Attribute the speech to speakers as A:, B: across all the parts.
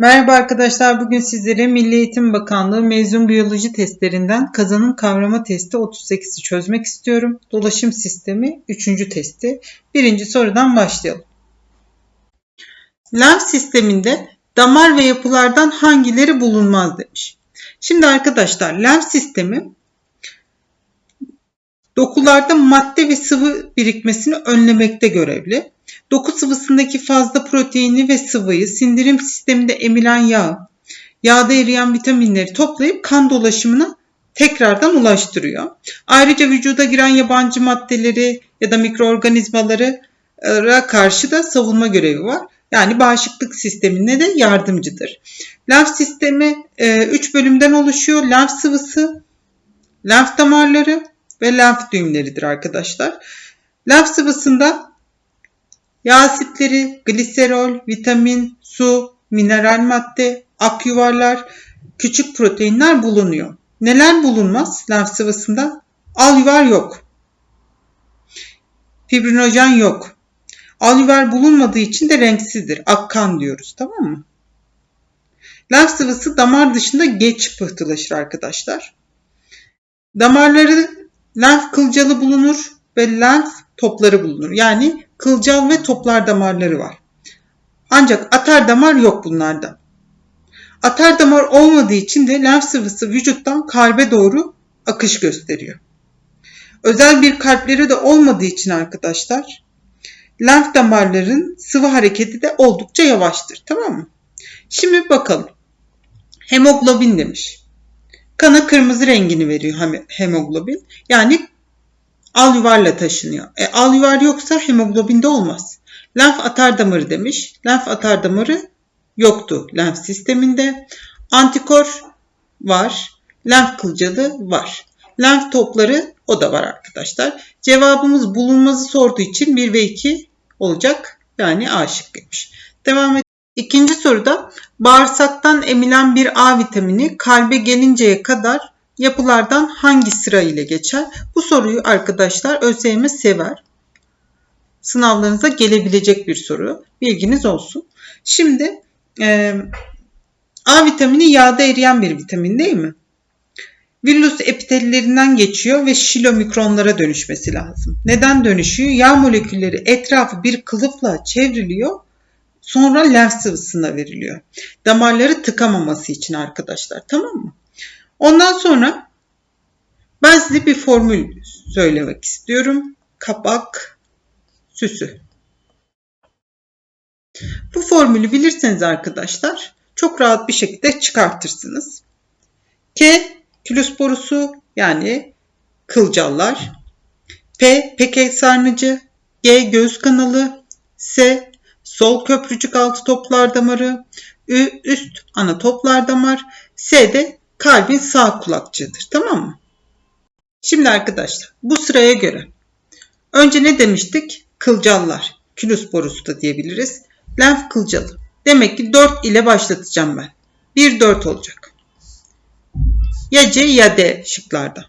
A: Merhaba arkadaşlar. Bugün sizlere Milli Eğitim Bakanlığı mezun biyoloji testlerinden kazanım kavrama testi 38'i çözmek istiyorum. Dolaşım sistemi 3. testi. Birinci sorudan başlayalım. Lenf sisteminde damar ve yapılardan hangileri bulunmaz demiş. Şimdi arkadaşlar lenf sistemi dokularda madde ve sıvı birikmesini önlemekte görevli. Doku sıvısındaki fazla proteini ve sıvıyı sindirim sisteminde emilen yağ, yağda eriyen vitaminleri toplayıp kan dolaşımına tekrardan ulaştırıyor. Ayrıca vücuda giren yabancı maddeleri ya da mikroorganizmalara karşı da savunma görevi var. Yani bağışıklık sistemine de yardımcıdır. Lenf sistemi 3 bölümden oluşuyor. Lenf sıvısı, lenf damarları ve lenf düğümleridir arkadaşlar. Lenf sıvısında Yağ asitleri, gliserol, vitamin, su, mineral madde, ak yuvarlar, küçük proteinler bulunuyor. Neler bulunmaz lenf sıvısında? Al yuvar yok. Fibrinojen yok. Al yuvar bulunmadığı için de renksizdir. Akkan diyoruz tamam mı? Lenf sıvısı damar dışında geç pıhtılaşır arkadaşlar. Damarları lenf kılcalı bulunur ve lenf topları bulunur. Yani kılcal ve toplar damarları var. Ancak atar damar yok bunlarda. Atar damar olmadığı için de lenf sıvısı vücuttan kalbe doğru akış gösteriyor. Özel bir kalpleri de olmadığı için arkadaşlar lenf damarların sıvı hareketi de oldukça yavaştır. Tamam mı? Şimdi bakalım. Hemoglobin demiş. Kana kırmızı rengini veriyor hemoglobin. Yani al yuvarla taşınıyor. E, al yuvar yoksa hemoglobinde olmaz. Lenf atar damarı demiş. Lenf atar damarı yoktu lenf sisteminde. Antikor var. Lenf kılcalı var. Lenf topları o da var arkadaşlar. Cevabımız bulunmazı sorduğu için 1 ve 2 olacak. Yani A şıkkıymış. Devam edelim. İkinci soruda bağırsaktan emilen bir A vitamini kalbe gelinceye kadar yapılardan hangi sıra ile geçer? Bu soruyu arkadaşlar ÖSYM sever. Sınavlarınıza gelebilecek bir soru. Bilginiz olsun. Şimdi e, A vitamini yağda eriyen bir vitamin değil mi? Villus epitellerinden geçiyor ve şilomikronlara dönüşmesi lazım. Neden dönüşüyor? Yağ molekülleri etrafı bir kılıfla çevriliyor. Sonra lenf sıvısına veriliyor. Damarları tıkamaması için arkadaşlar. Tamam mı? Ondan sonra ben size bir formül söylemek istiyorum. Kapak süsü. Bu formülü bilirseniz arkadaşlar çok rahat bir şekilde çıkartırsınız. K külüs borusu yani kılcallar. P peke sarnıcı. G göğüs kanalı. S sol köprücük altı toplar damarı. Ü üst ana toplar damar. S de kalbin sağ kulakçığıdır. Tamam mı? Şimdi arkadaşlar bu sıraya göre önce ne demiştik? Kılcallar. Külüs borusu da diyebiliriz. Lenf kılcalı. Demek ki 4 ile başlatacağım ben. 1 4 olacak. Ya C ya D şıklarda.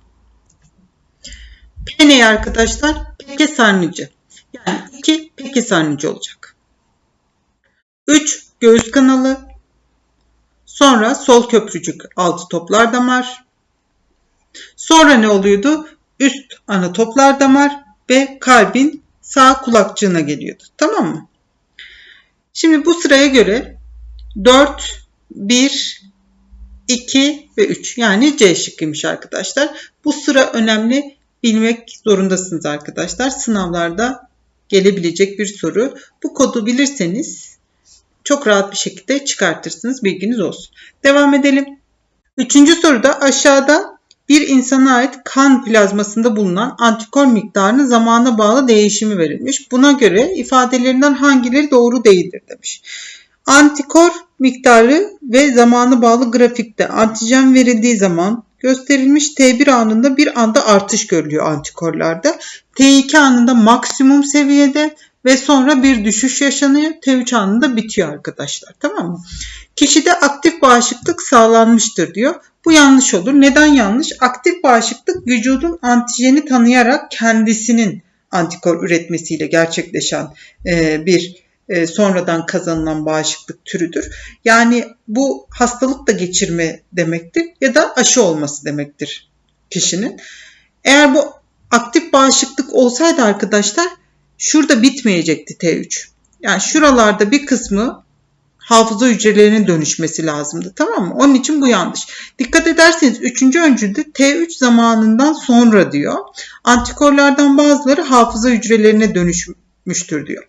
A: P ne arkadaşlar? Peke sarnıcı. Yani 2 peke sarnıcı olacak. 3 göğüs kanalı. Sonra sol köprücük altı toplar damar. Sonra ne oluyordu? Üst ana toplar damar ve kalbin sağ kulakçığına geliyordu. Tamam mı? Şimdi bu sıraya göre 4, 1, 2 ve 3 yani C şıkkıymış arkadaşlar. Bu sıra önemli bilmek zorundasınız arkadaşlar. Sınavlarda gelebilecek bir soru. Bu kodu bilirseniz çok rahat bir şekilde çıkartırsınız. Bilginiz olsun. Devam edelim. Üçüncü soruda aşağıda bir insana ait kan plazmasında bulunan antikor miktarının zamana bağlı değişimi verilmiş. Buna göre ifadelerinden hangileri doğru değildir demiş. Antikor miktarı ve zamanı bağlı grafikte antijen verildiği zaman gösterilmiş T1 anında bir anda artış görülüyor antikorlarda. T2 anında maksimum seviyede, ve sonra bir düşüş yaşanıyor. T3 anında bitiyor arkadaşlar. Tamam mı? Kişide aktif bağışıklık sağlanmıştır diyor. Bu yanlış olur. Neden yanlış? Aktif bağışıklık vücudun antijeni tanıyarak kendisinin antikor üretmesiyle gerçekleşen e, bir e, sonradan kazanılan bağışıklık türüdür. Yani bu hastalık da geçirme demektir ya da aşı olması demektir kişinin. Eğer bu aktif bağışıklık olsaydı arkadaşlar şurada bitmeyecekti T3. Yani şuralarda bir kısmı hafıza hücrelerine dönüşmesi lazımdı. Tamam mı? Onun için bu yanlış. Dikkat ederseniz 3. öncülde T3 zamanından sonra diyor. Antikorlardan bazıları hafıza hücrelerine dönüşmüştür diyor.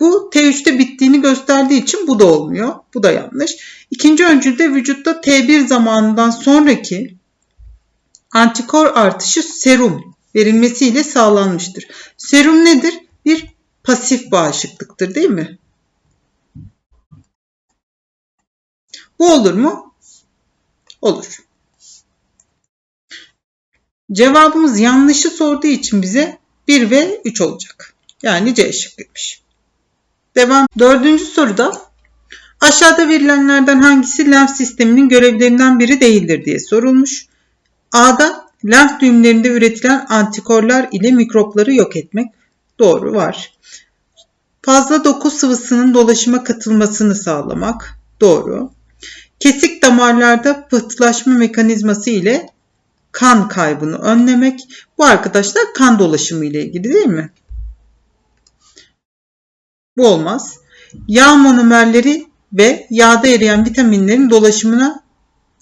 A: Bu T3'te bittiğini gösterdiği için bu da olmuyor. Bu da yanlış. İkinci öncülde vücutta T1 zamanından sonraki antikor artışı serum verilmesiyle sağlanmıştır. Serum nedir? Bir pasif bağışıklıktır değil mi? Bu olur mu? Olur. Cevabımız yanlışı sorduğu için bize 1 ve 3 olacak. Yani C şıkkıymış. Devam. Dördüncü soruda aşağıda verilenlerden hangisi lenf sisteminin görevlerinden biri değildir diye sorulmuş. A'da lenf düğümlerinde üretilen antikorlar ile mikropları yok etmek. Doğru var. Fazla doku sıvısının dolaşıma katılmasını sağlamak. Doğru. Kesik damarlarda pıhtılaşma mekanizması ile kan kaybını önlemek. Bu arkadaşlar kan dolaşımı ile ilgili değil mi? Bu olmaz. Yağ monomerleri ve yağda eriyen vitaminlerin dolaşımına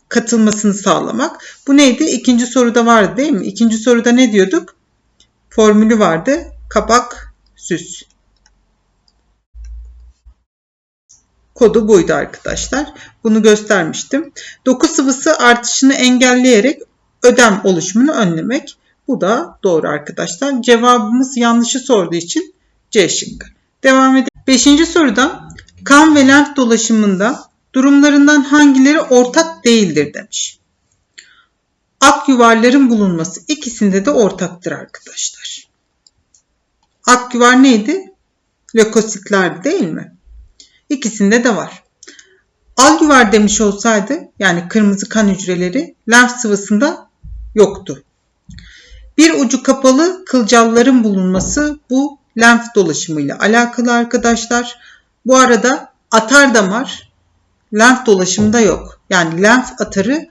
A: katılmasını sağlamak. Bu neydi? İkinci soruda vardı değil mi? İkinci soruda ne diyorduk? Formülü vardı. Kapak, süs. Kodu buydu arkadaşlar. Bunu göstermiştim. Doku sıvısı artışını engelleyerek ödem oluşumunu önlemek. Bu da doğru arkadaşlar. Cevabımız yanlışı sorduğu için C şıkkı. Devam edelim. Beşinci soruda kan ve lenf dolaşımında durumlarından hangileri ortak değildir demiş. Ak yuvarların bulunması ikisinde de ortaktır arkadaşlar. Ak yuvar neydi? Lökositlerdi değil mi? İkisinde de var. Algüvar demiş olsaydı yani kırmızı kan hücreleri lenf sıvısında yoktu. Bir ucu kapalı kılcalların bulunması bu lenf dolaşımıyla alakalı arkadaşlar. Bu arada atar damar lenf dolaşımında yok. Yani lenf atarı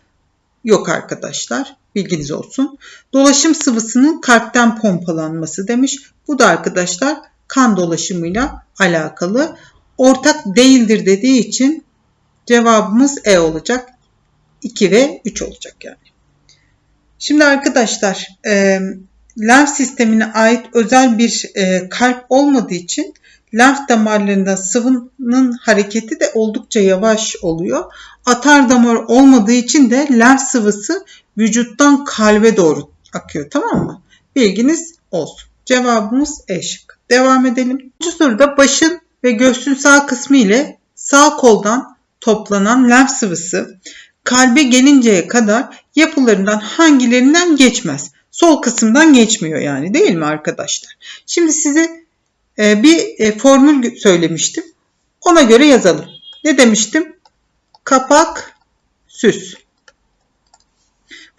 A: yok arkadaşlar. Bilginiz olsun. Dolaşım sıvısının kalpten pompalanması demiş. Bu da arkadaşlar kan dolaşımıyla alakalı ortak değildir dediği için cevabımız E olacak. 2 ve 3 olacak yani. Şimdi arkadaşlar e, lenf sistemine ait özel bir e, kalp olmadığı için lenf damarlarında sıvının hareketi de oldukça yavaş oluyor. Atar damar olmadığı için de lenf sıvısı vücuttan kalbe doğru akıyor tamam mı? Bilginiz olsun. Cevabımız E şık. Devam edelim. Bu soruda başın ve göğsün sağ kısmı ile sağ koldan toplanan lenf sıvısı kalbe gelinceye kadar yapılarından hangilerinden geçmez. Sol kısımdan geçmiyor yani değil mi arkadaşlar? Şimdi size e, bir e, formül söylemiştim. Ona göre yazalım. Ne demiştim? Kapak, süs.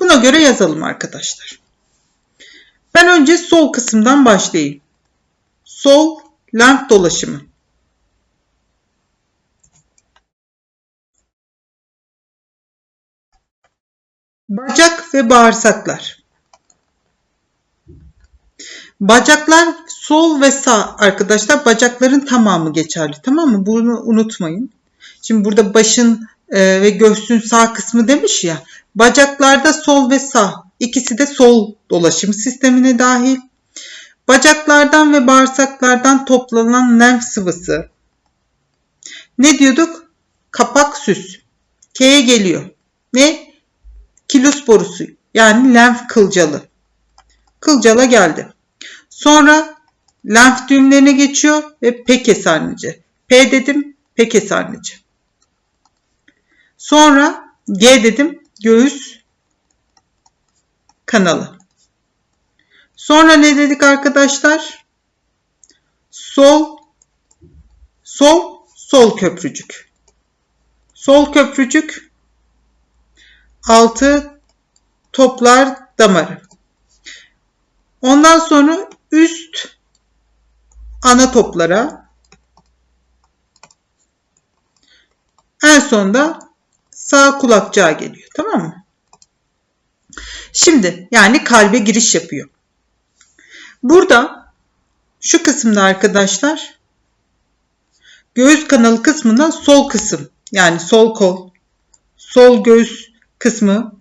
A: Buna göre yazalım arkadaşlar. Ben önce sol kısımdan başlayayım. Sol lenf dolaşımı. Bacak ve bağırsaklar. Bacaklar sol ve sağ arkadaşlar bacakların tamamı geçerli tamam mı? Bunu unutmayın. Şimdi burada başın e, ve göğsün sağ kısmı demiş ya. Bacaklarda sol ve sağ ikisi de sol dolaşım sistemine dahil. Bacaklardan ve bağırsaklardan toplanan lenf sıvısı. Ne diyorduk? Kapak süs. K'ye geliyor. Ne? kilus borusu yani lenf kılcalı. Kılcala geldi. Sonra lenf düğümlerine geçiyor ve peke sarnıcı. P dedim peke sarnıcı. Sonra G dedim göğüs kanalı. Sonra ne dedik arkadaşlar? Sol sol sol köprücük. Sol köprücük 6 toplar damarı. Ondan sonra üst ana toplara En sonunda sağ kulakçığa geliyor. Tamam mı? Şimdi yani kalbe giriş yapıyor. Burada şu kısımda arkadaşlar göğüs kanalı kısmında sol kısım yani sol kol, sol göğüs kısmı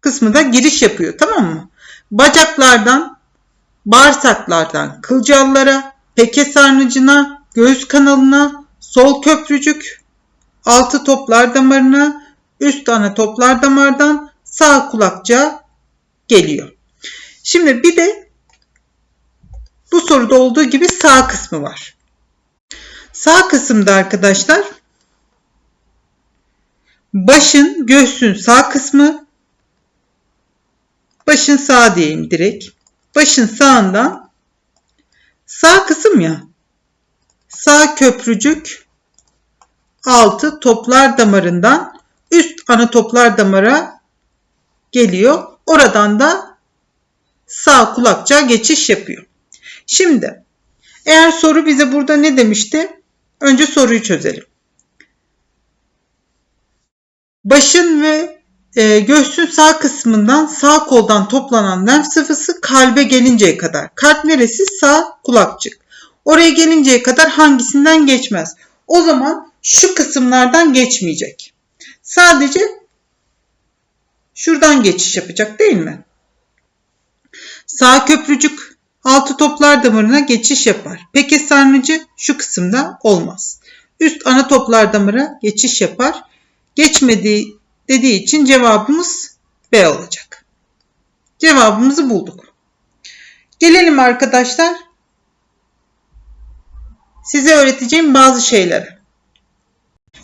A: kısmı da giriş yapıyor tamam mı? Bacaklardan, bağırsaklardan kılcallara, peke sarnıcına, göğüs kanalına, sol köprücük, altı toplar damarına, üst ana toplar damardan sağ kulakçığa geliyor. Şimdi bir de bu soruda olduğu gibi sağ kısmı var. Sağ kısımda arkadaşlar başın göğsün sağ kısmı başın sağ diyeyim direkt. Başın sağından sağ kısım ya sağ köprücük altı toplar damarından üst ana toplar damara geliyor. Oradan da sağ kulakçığa geçiş yapıyor. Şimdi eğer soru bize burada ne demişti? Önce soruyu çözelim. Başın ve e, göğsün sağ kısmından sağ koldan toplanan lenf sıvısı kalbe gelinceye kadar. Kalp neresi? Sağ kulakçık. Oraya gelinceye kadar hangisinden geçmez? O zaman şu kısımlardan geçmeyecek. Sadece şuradan geçiş yapacak değil mi? Sağ köprücük altı toplar damarına geçiş yapar. Peki sarnıcı şu kısımda olmaz. Üst ana toplar damara geçiş yapar. Geçmediği dediği için cevabımız B olacak. Cevabımızı bulduk. Gelelim arkadaşlar size öğreteceğim bazı şeylere.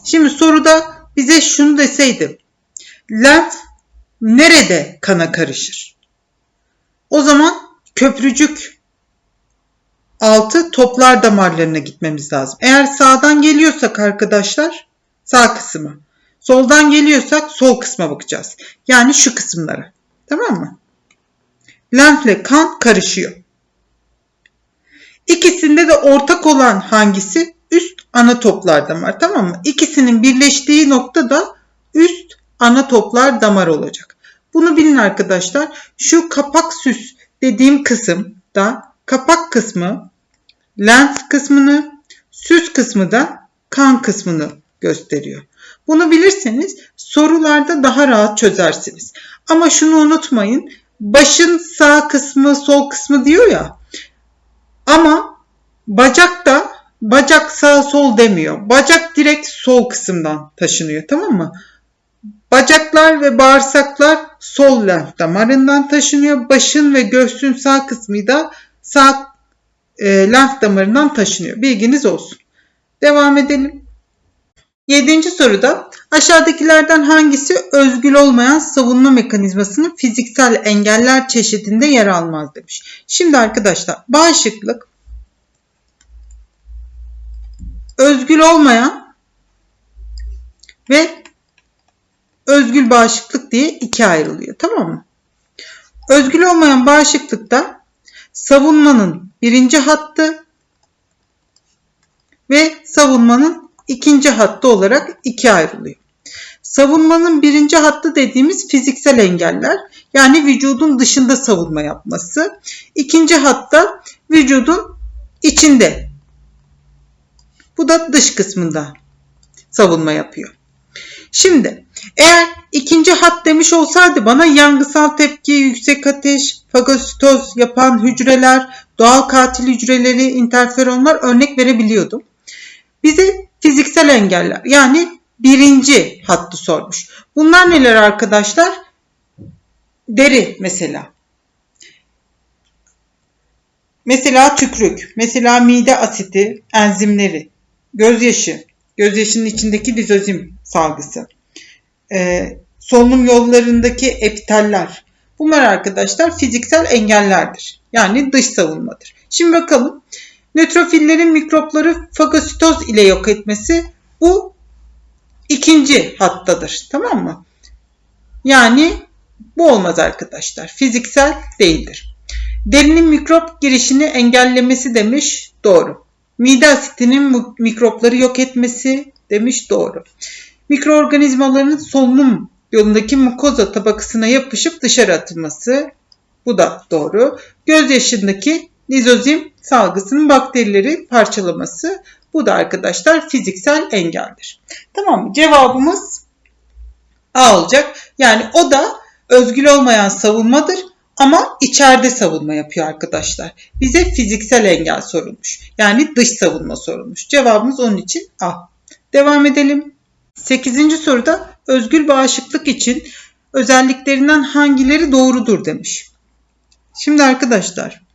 A: Şimdi soruda bize şunu deseydi. Lenf nerede kana karışır? O zaman köprücük altı toplar damarlarına gitmemiz lazım. Eğer sağdan geliyorsak arkadaşlar sağ kısmı. Soldan geliyorsak sol kısma bakacağız. Yani şu kısımlara. Tamam mı? Lenfle kan karışıyor. İkisinde de ortak olan hangisi? Üst ana toplar damar. Tamam mı? İkisinin birleştiği nokta da üst ana toplar damar olacak. Bunu bilin arkadaşlar. Şu kapak süs dediğim kısım da kapak kısmı lens kısmını, süs kısmı da kan kısmını gösteriyor. Bunu bilirseniz sorularda daha rahat çözersiniz. Ama şunu unutmayın. Başın sağ kısmı, sol kısmı diyor ya. Ama bacak da bacak sağ sol demiyor. Bacak direkt sol kısımdan taşınıyor tamam mı? Bacaklar ve bağırsaklar sol lenf damarından taşınıyor. Başın ve göğsün sağ kısmı da sağ e, lenf damarından taşınıyor. Bilginiz olsun. Devam edelim. Yedinci soruda aşağıdakilerden hangisi özgül olmayan savunma mekanizmasının fiziksel engeller çeşidinde yer almaz demiş. Şimdi arkadaşlar bağışıklık özgül olmayan ve özgül bağışıklık diye ikiye ayrılıyor. Tamam mı? Özgül olmayan bağışıklıkta savunmanın birinci hattı ve savunmanın ikinci hattı olarak ikiye ayrılıyor. Savunmanın birinci hattı dediğimiz fiziksel engeller yani vücudun dışında savunma yapması. İkinci hatta vücudun içinde. Bu da dış kısmında savunma yapıyor. Şimdi eğer ikinci hat demiş olsaydı bana yangısal tepki, yüksek ateş, fagositoz yapan hücreler, doğal katil hücreleri, interferonlar örnek verebiliyordum. Bize fiziksel engeller yani birinci hattı sormuş. Bunlar neler arkadaşlar? Deri mesela. Mesela tükrük, mesela mide asiti, enzimleri, gözyaşı, gözyaşının içindeki lizozim salgısı, e, solunum yollarındaki epiteller. Bunlar arkadaşlar fiziksel engellerdir. Yani dış savunmadır. Şimdi bakalım. Nötrofillerin mikropları fagositoz ile yok etmesi bu ikinci hattadır. Tamam mı? Yani bu olmaz arkadaşlar. Fiziksel değildir. Derinin mikrop girişini engellemesi demiş. Doğru. Mide asitinin mikropları yok etmesi demiş doğru. Mikroorganizmaların solunum yolundaki mukoza tabakasına yapışıp dışarı atılması bu da doğru. Gözyaşındaki nizozim salgısının bakterileri parçalaması bu da arkadaşlar fiziksel engeldir. Tamam mı? Cevabımız A olacak. Yani o da özgül olmayan savunmadır ama içeride savunma yapıyor arkadaşlar. Bize fiziksel engel sorulmuş. Yani dış savunma sorulmuş. Cevabımız onun için A. Devam edelim. 8. soruda özgül bağışıklık için özelliklerinden hangileri doğrudur demiş. Şimdi arkadaşlar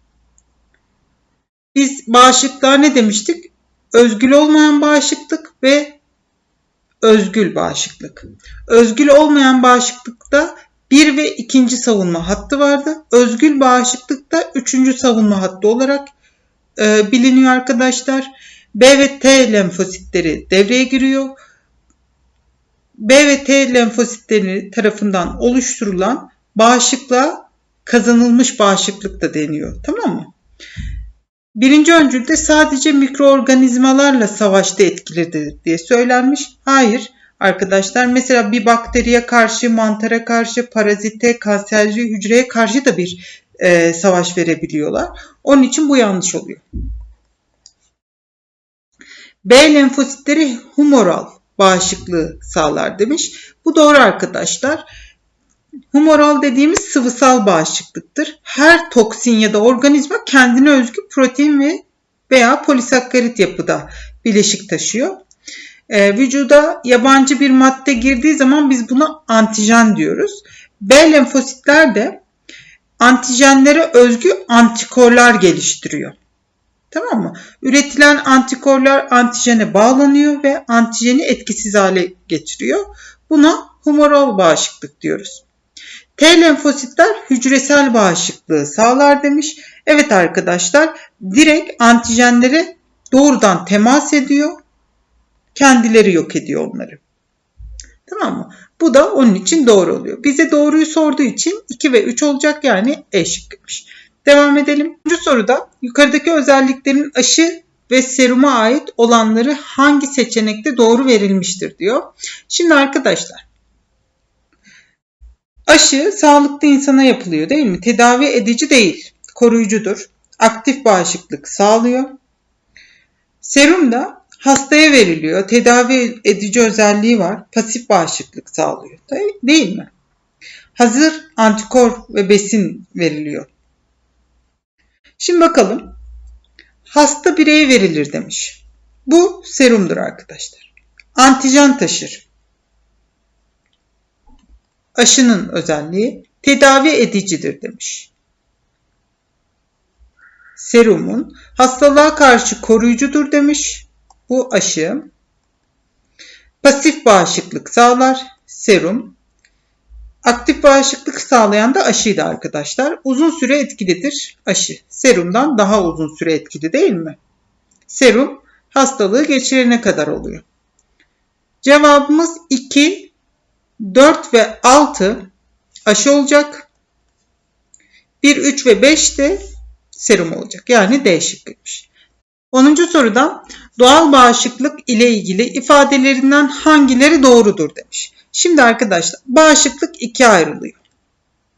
A: biz bağışıklığa ne demiştik? Özgül olmayan bağışıklık ve özgül bağışıklık. Özgül olmayan bağışıklıkta bir ve ikinci savunma hattı vardı. Özgül bağışıklıkta üçüncü savunma hattı olarak e, biliniyor arkadaşlar. B ve T lenfositleri devreye giriyor. B ve T lenfositleri tarafından oluşturulan bağışıklığa kazanılmış bağışıklık da deniyor. Tamam mı? Birinci öncülde sadece mikroorganizmalarla savaşta etkilidir diye söylenmiş. Hayır arkadaşlar mesela bir bakteriye karşı, mantara karşı, parazite, kanserci hücreye karşı da bir e, savaş verebiliyorlar. Onun için bu yanlış oluyor. B lenfositleri humoral bağışıklığı sağlar demiş. Bu doğru arkadaşlar. Humoral dediğimiz sıvısal bağışıklıktır. Her toksin ya da organizma kendine özgü protein ve veya polisakkarit yapıda bileşik taşıyor. Ee, vücuda yabancı bir madde girdiği zaman biz buna antijen diyoruz. B lenfositler de antijenlere özgü antikorlar geliştiriyor. Tamam mı? Üretilen antikorlar antijene bağlanıyor ve antijeni etkisiz hale getiriyor. Buna humoral bağışıklık diyoruz. T lenfositler hücresel bağışıklığı sağlar demiş. Evet arkadaşlar direkt antijenlere doğrudan temas ediyor. Kendileri yok ediyor onları. Tamam mı? Bu da onun için doğru oluyor. Bize doğruyu sorduğu için 2 ve 3 olacak yani E şıkkıymış. Devam edelim. Bu soruda yukarıdaki özelliklerin aşı ve seruma ait olanları hangi seçenekte doğru verilmiştir diyor. Şimdi arkadaşlar aşı sağlıklı insana yapılıyor değil mi? Tedavi edici değil, koruyucudur. Aktif bağışıklık sağlıyor. Serum da hastaya veriliyor. Tedavi edici özelliği var. Pasif bağışıklık sağlıyor. Değil mi? Hazır antikor ve besin veriliyor. Şimdi bakalım. Hasta bireye verilir demiş. Bu serumdur arkadaşlar. Antijen taşır. Aşının özelliği tedavi edicidir demiş. Serumun hastalığa karşı koruyucudur demiş. Bu aşı pasif bağışıklık sağlar. Serum Aktif bağışıklık sağlayan da aşıydı arkadaşlar. Uzun süre etkilidir aşı. Serumdan daha uzun süre etkili değil mi? Serum hastalığı geçirene kadar oluyor. Cevabımız 2, 4 ve 6 aşı olacak. 1, 3 ve 5 de serum olacak. Yani D şıkkıymış. 10. soruda doğal bağışıklık ile ilgili ifadelerinden hangileri doğrudur demiş. Şimdi arkadaşlar bağışıklık ikiye ayrılıyor.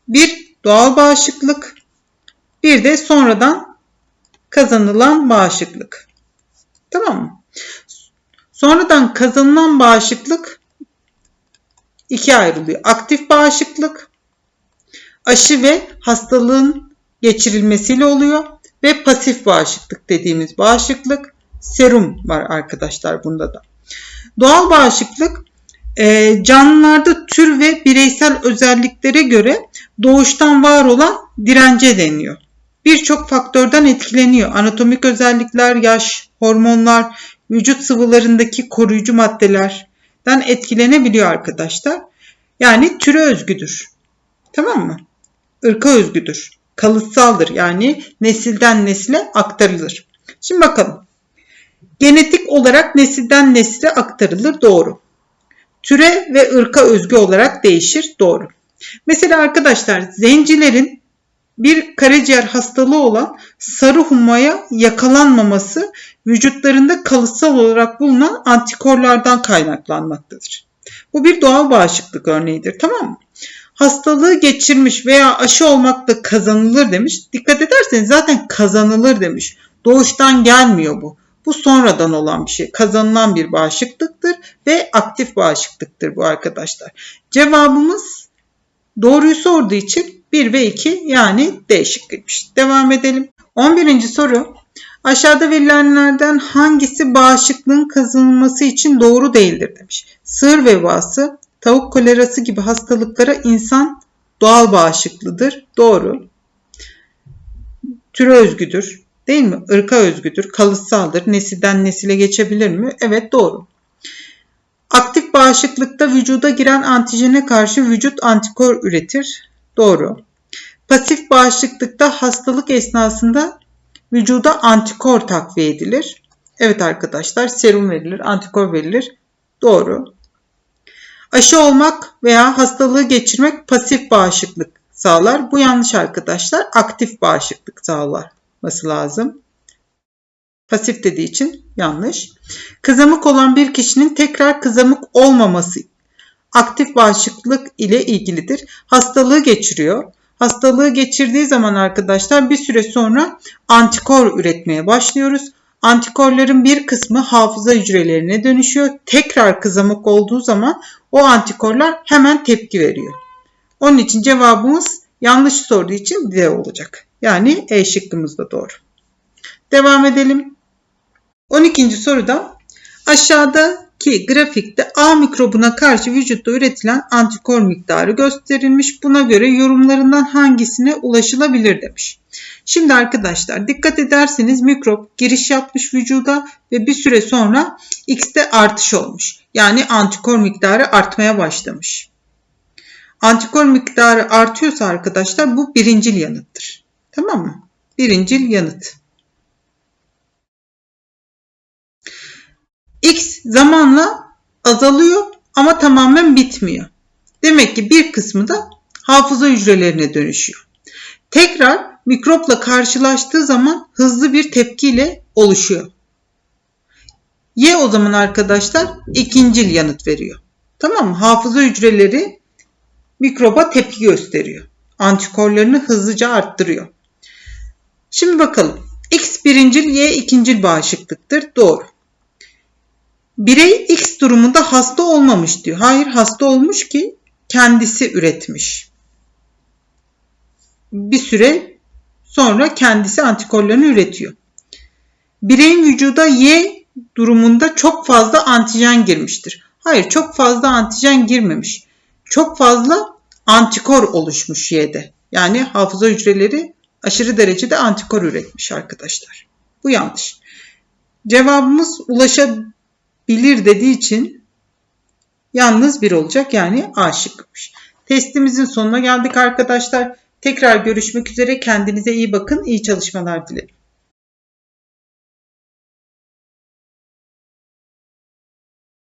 A: Bir doğal bağışıklık, bir de sonradan kazanılan bağışıklık. Tamam mı? Sonradan kazanılan bağışıklık ikiye ayrılıyor. Aktif bağışıklık, aşı ve hastalığın geçirilmesiyle oluyor ve pasif bağışıklık dediğimiz bağışıklık serum var arkadaşlar bunda da. Doğal bağışıklık e, canlılarda tür ve bireysel özelliklere göre doğuştan var olan dirence deniyor. Birçok faktörden etkileniyor. Anatomik özellikler, yaş, hormonlar, vücut sıvılarındaki koruyucu maddelerden etkilenebiliyor arkadaşlar. Yani türe özgüdür. Tamam mı? Irka özgüdür. Kalıtsaldır. Yani nesilden nesile aktarılır. Şimdi bakalım. Genetik olarak nesilden nesile aktarılır. Doğru türe ve ırka özgü olarak değişir. Doğru. Mesela arkadaşlar zencilerin bir karaciğer hastalığı olan sarı humaya yakalanmaması vücutlarında kalıtsal olarak bulunan antikorlardan kaynaklanmaktadır. Bu bir doğal bağışıklık örneğidir tamam mı? Hastalığı geçirmiş veya aşı olmakla kazanılır demiş. Dikkat ederseniz zaten kazanılır demiş. Doğuştan gelmiyor bu. Bu sonradan olan bir şey. Kazanılan bir bağışıklıktır ve aktif bağışıklıktır bu arkadaşlar. Cevabımız doğruyu sorduğu için 1 ve 2 yani D şıkkıymış. Devam edelim. 11. soru. Aşağıda verilenlerden hangisi bağışıklığın kazanılması için doğru değildir demiş. Sığır vebası, tavuk kolerası gibi hastalıklara insan doğal bağışıklıdır. Doğru. Türe özgüdür. Değil mi? Irka özgüdür. Kalıtsaldır. Nesilden nesile geçebilir mi? Evet doğru. Aktif bağışıklıkta vücuda giren antijene karşı vücut antikor üretir. Doğru. Pasif bağışıklıkta hastalık esnasında vücuda antikor takviye edilir. Evet arkadaşlar serum verilir, antikor verilir. Doğru. Aşı olmak veya hastalığı geçirmek pasif bağışıklık sağlar. Bu yanlış arkadaşlar. Aktif bağışıklık sağlaması lazım. Pasif dediği için yanlış. Kızamık olan bir kişinin tekrar kızamık olmaması aktif bağışıklık ile ilgilidir. Hastalığı geçiriyor. Hastalığı geçirdiği zaman arkadaşlar bir süre sonra antikor üretmeye başlıyoruz. Antikorların bir kısmı hafıza hücrelerine dönüşüyor. Tekrar kızamık olduğu zaman o antikorlar hemen tepki veriyor. Onun için cevabımız yanlış sorduğu için D olacak. Yani E şıkkımız da doğru. Devam edelim. 12. soruda aşağıdaki grafikte A mikrobuna karşı vücutta üretilen antikor miktarı gösterilmiş. Buna göre yorumlarından hangisine ulaşılabilir demiş. Şimdi arkadaşlar dikkat ederseniz mikrop giriş yapmış vücuda ve bir süre sonra X'te artış olmuş. Yani antikor miktarı artmaya başlamış. Antikor miktarı artıyorsa arkadaşlar bu birincil yanıttır. Tamam mı? Birincil yanıt. X zamanla azalıyor ama tamamen bitmiyor. Demek ki bir kısmı da hafıza hücrelerine dönüşüyor. Tekrar mikropla karşılaştığı zaman hızlı bir tepkiyle oluşuyor. Y o zaman arkadaşlar ikincil yanıt veriyor. Tamam mı? Hafıza hücreleri mikroba tepki gösteriyor. Antikorlarını hızlıca arttırıyor. Şimdi bakalım. X birincil, Y ikincil bağışıklıktır. Doğru. Birey X durumunda hasta olmamış diyor. Hayır hasta olmuş ki kendisi üretmiş. Bir süre sonra kendisi antikorlarını üretiyor. Bireyin vücuda Y durumunda çok fazla antijen girmiştir. Hayır çok fazla antijen girmemiş. Çok fazla antikor oluşmuş Y'de. Yani hafıza hücreleri aşırı derecede antikor üretmiş arkadaşlar. Bu yanlış. Cevabımız ulaşabilir dediği için yalnız bir olacak yani A şıkkıymış. Testimizin sonuna geldik arkadaşlar. Tekrar görüşmek üzere. Kendinize iyi bakın. İyi çalışmalar dilerim.